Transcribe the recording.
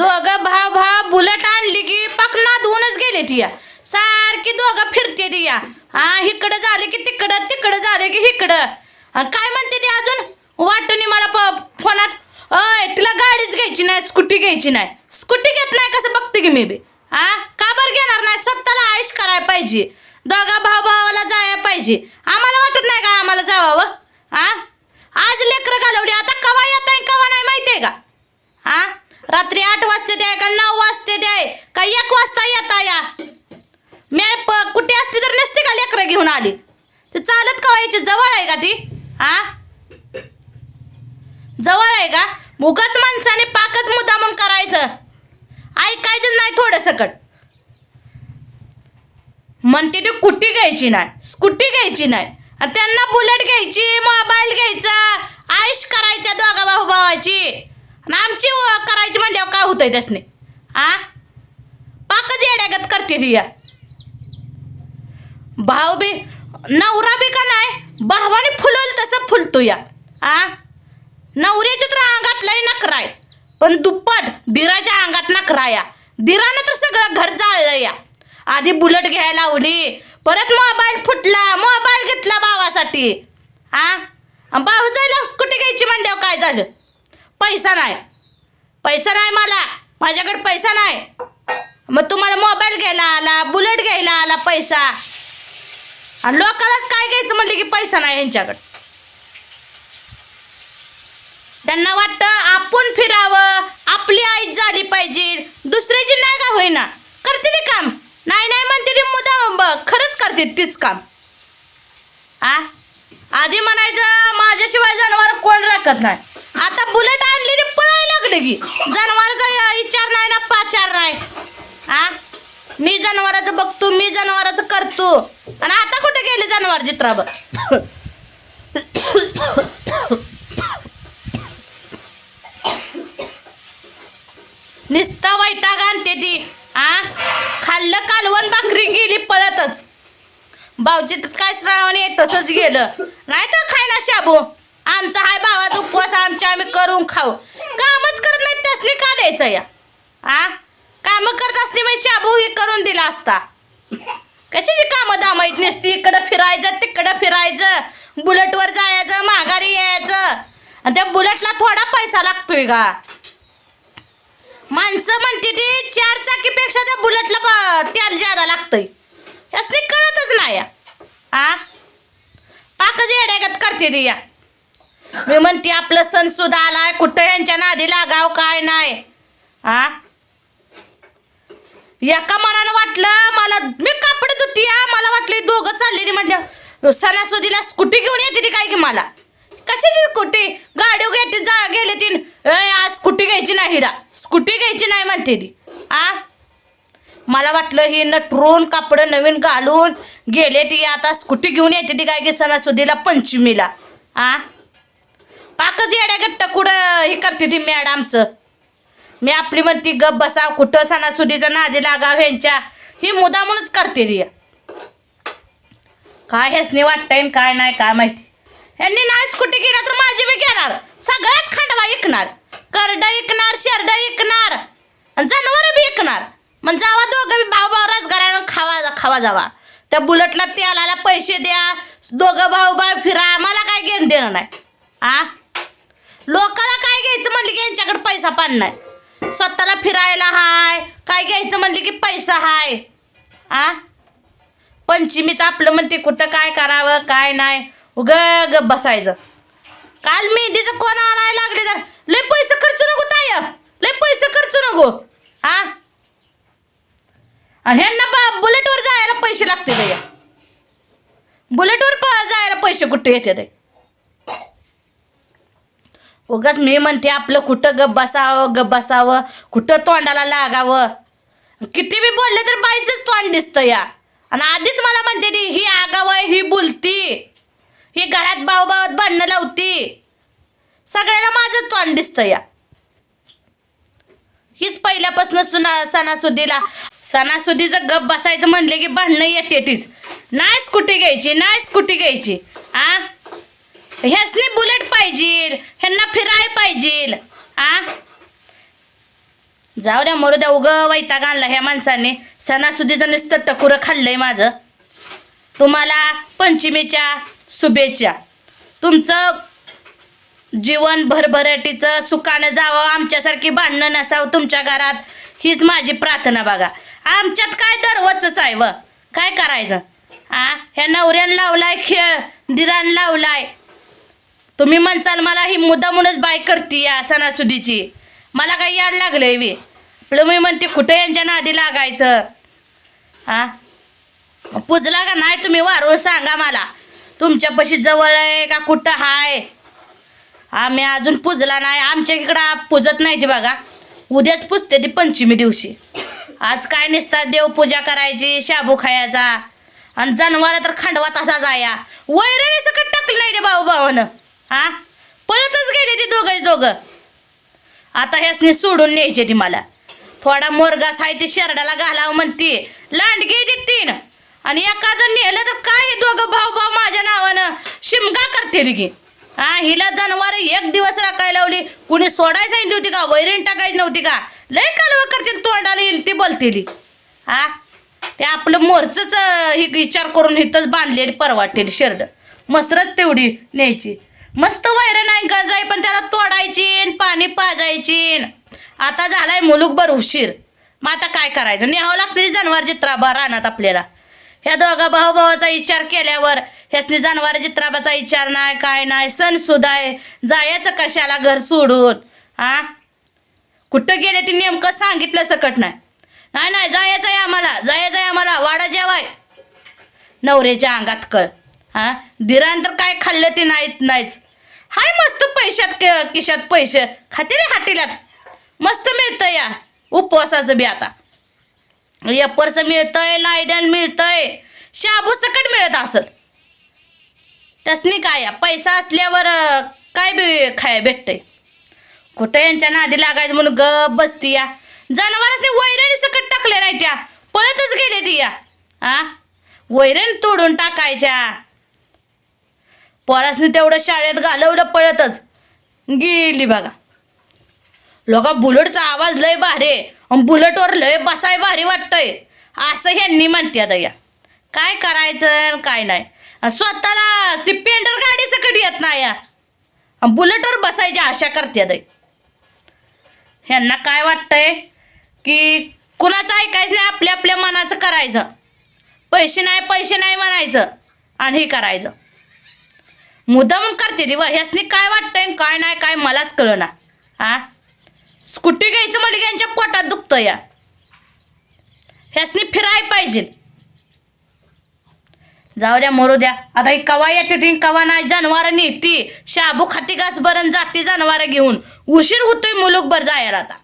दोघं भाव भाव बुलेट आणली की पकना धुवूनच गेले तिया. या सारखी दोघं फिरते ती या हा इकडं झाले की तिकडं तिकडं झाले की इकडं आणि काय म्हणते ती अजून? वाटणी मला प- फोनात. अय तिला गाडीच घ्यायची नाही स्कूटी घ्यायची नाही. स्कूटी घेत नाही कसं बघते की मी बी? हा का बरं घेणार नाही? स्वतःला आयुष करायला पाहिजे. दोघा भाऊ भावाला जायला पाहिजे. आम्हाला वाटत नाही का आम्हाला जावावं? हा आज लेकरं घालवली. आता कवा येत आहे कवा नाही माहिती आहे का? हा रात्री आठ वाजता द्याय का नऊ वाजते द्याय का एक वाजता येता या? मी कुठे असते तर नसते का लेकरं घेऊन आली? ते चालत का व्हायची? जवळ आहे का ती? हा जवळ आहे का? मुगाच माणसाने पाकच मुद्दामून करायचं. ऐकायचं नाही थोडं सकट. म्हणते ती कुटी घ्यायची नाही? स्कूटी घ्यायची नाही? आणि त्यांना बुलेट घ्यायची मोबाईल घ्यायचा आयुष करायच्या दोघा भाऊ भावाची. ना आमची करायची म्हणल्यावर काय होतंय त्यासने? आ? पाकच येड्यागत करते ती या. भाऊ बी नवरा बी का नाही? भावाने फुलवलं तसं फुलतो या. आ? नवऱ्याच्या तर अंगातलाही लय नखरा आहे. पण दुप्पट दिराच्या अंगात नखरा या. दिरानं तर सगळं घर जाळलं या. आधी बुलेट घ्यायला आवडी परत मोबाईल फुटला मोबाईल घेतला भावासाठी. आ? भाऊ जायला स्कूटी घ्यायची म्हणल्यावर काय झालं? पैसा नाही. पैसा नाही मला. माझ्याकडे पैसा नाही. मग तुम्हाला मोबाईल घ्यायला आला बुलेट घ्यायला आला पैसा. आणि लोकांनाच काय घ्यायचं म्हणले की पैसा नाही यांच्याकडे? त्यांना वाटतं आपण फिरावं आपली आई झाली पाहिजे दुसऱ्याची नाही का होईना? करते ते काम. नाही नाही म्हणते ती मुदा खरंच करते तीच काम. आ? आधी म्हणायचं माझ्याशिवाय जनावर कोण राखत नाही. आता बुलेट आणली ती पळायला लागले की. जनावरचा विचार नाही ना पाचार नाही. आ? मी जनावराचं बघतो मी जनावराचं करतो. आणि आता कुठे गेले जनावर चित्रावर निस्ता वैताग आणते ती. आ? खाल्लं कालवण भाकरी गेली पळतच. भाऊची काय श्रावण येत तसंच गेलं. नाही तर खायना शाबू. आमचा हाय भावाचा उपवास आमच्या आम्ही करून खाऊ. कामच करत नाही त्यासनी का द्यायचं या? आ? काम करत असली म्हणजे शाबू हे करून दिला असता. कशाची कामं दामायत नसती? इकडं फिरायचं तिकडं फिरायचं. बुलेटवर जायचं माघारी यायचं. आणि त्या बुलेटला थोडा पैसा लागतोय का माणसं म्हणते ती चार चाकीपेक्षा त्या बुलेटला प- तेल ज्यादा लागतंय. यासनी कळतच नाही या. आ? पाकच येड्यागत करते ती या. मी म्हणते आपलं सण सुद्धा आलाय. कुठं यांच्या नादी लागाव काय नाही. आ? एका मनानं वाटलं मला मी कापड धुती मला वाटली दोघं चाललेली म्हटलं सणासुदीला स्कूटी घेऊन येते ती काय की मला? कशाची स्कूटी? गाडी घेते जा गेले ती. आज स्कूटी घ्यायची नाही हिरा स्कूटी घ्यायची नाही म्हणते ती. आ? मला वाटलं ही नटरून कापड नवीन घालून गेले ती आता स्कूटी घेऊन येते ती काय की सणासुदीला पंचमीला. आ? पाकच येड्या गट्ट कुठं हे करते ती मॅडमचं मी आपली म्हणती गप बसा कुठं सणासुदीचं नादी लागाव ह्यांच्या. ही मुदामूनच करते ती. काय ह्यासनी वाटतंय आणि काय नाही काय माहिती. ह्यांनी नाच कुठे गेला तर माझी मी घेणार. सगळ्याच खांडवा ऐकणार करड ऐकणार शेरड ऐकणार आणि जनावर बी ऐकणार मग जावा दोघं भाऊ भाऊ रोजगारानं खावा खावा जावा. त्या बुलेटला तेलाला पैसे द्या. दोघं भाऊ भाऊ फिरा. मला काय घेणं देणं नाही. आ? लोकाला काय घ्यायचं म्हणलं की यांच्याकडे पैसा पान नाही. स्वतःला फिरायला हाय काय घ्यायचं म्हणलं की पैसा हाय. आ? पंचमीचं आपलं म्हणते कुठं काय करावं काय नाही. उग ग बसायचं. काल मेहंदीचं कोण आणायला लागले तर लय पैसे खर्च नको ताय लय पैसे खर्च नको. हा आणि ह्यांना बा बुलेटवर जायला पैसे लागते भैया बुलेटवर प- जायला पैसे कुठे येते ताई? उगाच मी म्हणते आपलं कुठं गप बसावं गप बसावं कुठं तोंडाला लागावं? किती बी बोलले तर बाईचंच तोंड दिसतं या. आणि आधीच मला म्हणते ती ही आगाव आहे ही बोलती. ही घरात भाऊ भांडणं लावती. सगळ्याला माझंच तोंड दिसतं या. हीच पहिल्यापासून सुना सणासुदीला सणासुदीचं गप बसायचं म्हणले की भांडणं येते तीच. नाही स्कूटी घ्यायची नाही स्कूटी घ्यायची. आ? ह्यासनी बुलेट पाहिजे ह्यांना फिराय पाहिजे आ? जाऊ द्या मरू द्या उग वैताग आणला ह्या माणसाने. सणासुदीचं नुसतं टकुरं खाल्लंय माझं. तुम्हाला पंचमीच्या शुभेच्छा. तुमचं जीवन भरभराटीचं सुखानं जावं आमच्यासारखी भांडणं नसावं तुमच्या घरात. हीच माझी प्रार्थना बघा. आमच्यात काय दरवचच आहे व. काय करायचं? आ? ह्या नवऱ्यानं लावलाय खेळ दिरान लावलाय. तुम्ही म्हणसाल मला ही मुद्दामूनच बाय करते या सणासुदीची. मला काही याड लागलंय वे आपलं मी म्हणते कुठं यांच्या नादी लागायचं? हा पुजला का नाही तुम्ही? वारूळ सांगा मला. तुमच्यापाशी जवळ आहे का कुठं हाय? आम्ही अजून पुजला नाही. आमच्या इकडं पुजत नाही ती बघा. उद्याच पुजते ती पंचमी दिवशी. आज काय नसतात देवपूजा करायची शाबू खायचा. आणि जनावर तर खांडवा तसा जाया वैरणीसकट टाकलं नाही रे भाऊ भावानं. हा? पळतच गेले ती दोघं दोघं. आता ह्यासनी सोडून न्यायचे ती मला. थोडा मोरगास आहे ती शेरडाला घालावं म्हणते. लांडगी देतीन आणि एखादं नेलं तर काय दोघं भाऊ भाऊ माझ्या नावानं? शिमगा करतील की. हा हिला जनावर एक दिवस राखायला लावली. कुणी सोडायला सांगितली होती का? वैरण टाकायची नव्हती का? लय कालवं करतील तोंडाला येईल ती बोलतेली. हा? ते आपलं मोरचंच ही विचार करून इथंच बांधलेली परवाटेली शेरड. मस्तरच तेवढी न्यायची. मस्त वैरण नाही का जाई? पण त्याला तोडायची पाणी पाजायची आता झालाय मुलूक बर उशीर. मग आता काय करायचं? न्यावं लागतं जनावर चित्राबा रानात आपल्याला. ह्या दोघा भाऊ भावाचा विचार केल्यावर ह्यासनी जनावर चित्राबाचा विचार नाही काय नाही सण सुद्धा आहे जायचं कशाला घर सोडून? हा कुठं गेले ती नेमकं सांगितलं सकट नाही. नाही नाही जायचं आहे आम्हाला जायचं आहे आम्हाला. वाडा जेवाय. नवऱ्याच्या अंगात कळ. हा? दिरान तर काय खाल्लं ते नाहीत नाहीच. हाय मस्त पैशात किशात खिशात पैसे. खातील हातीलात मस्त मिळतं या. उपवासाचं बी आता. एप्परच मिळतंय लायडन मिळतंय. शाबू सकट मिळत असत त्यासनी काय या, पैसा असल्यावर काय बी खाय भेटतंय. कुठं यांच्या नादी लागायचं म्हणून गप बसती या. जनावरांनी वैरण सकट टाकले नाही त्या. पळतच गेले ती या. हा वैरण तोडून टाकायच्या. पोरासनी तेवढं शाळेत घालवलं पळतच. गेली बघा. लोक बुलेटचा आवाज लय भारी. आणि बुलेटवर लय बसाय भारी वाटतंय. असं ह्यांनी म्हणतात या. काय करायचं काय नाही. स्वतःला ती पेंडर गाडी सकट येत नाही या. बुलेटवर बसायची आशा करतात ह्यांना काय वाटतंय? की कुणाचं ऐकायचं नाही आपल्या आपल्या मनाचं करायचं. पैसे नाही पैसे नाही म्हणायचं. आणि हे करायचं. मुद्दामून करते ती व. ह्यासनी काय वाटतंय काय नाही काय मलाच कळना. हा स्कूटी घ्यायचं म्हणजे यांच्या पोटात दुखतं या. ह्यासनी फिराय पाहिजे. जाऊ द्या मरू द्या. आता ही कवा येते कवा नाही जनावर नेती. शाबू खाती घास बरं जाती जनावर घेऊन. उशीर होतोय मुलूक बर जायला आता.